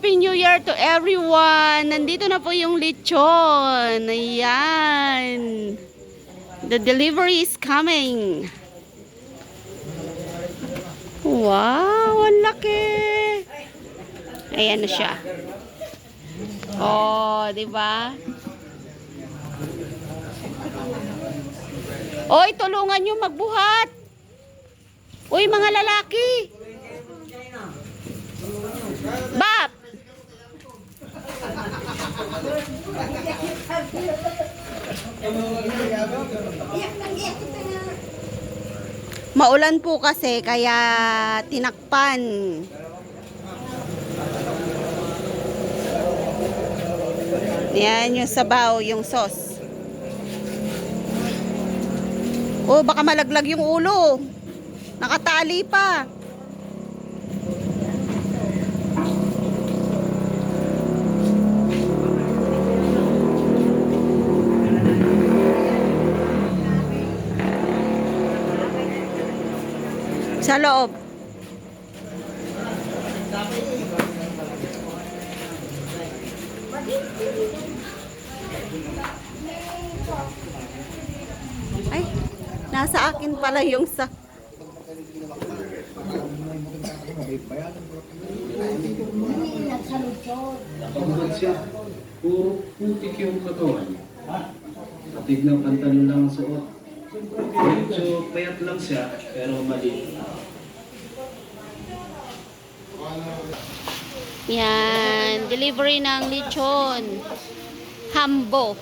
Happy New Year to everyone! Nandito na po yung lechon. Ayan. The delivery is coming. Wow, ang laki. Ayan na siya. Oh, di ba? Oy, tulungan nyo magbuhat. Uy, mga lalaki. Bap! Maulan po kasi kaya tinakpan. Yan yung sabaw, yung sauce. Oh, baka malaglag yung ulo. Nakatali pa. Sa loob. Ay, nasa akin pala yung sa... Puro putik yung katawan. Ng pantalon lang ang suot. Medyo payat lang siya, pero mali. Yan, delivery ng lechon. Hambo.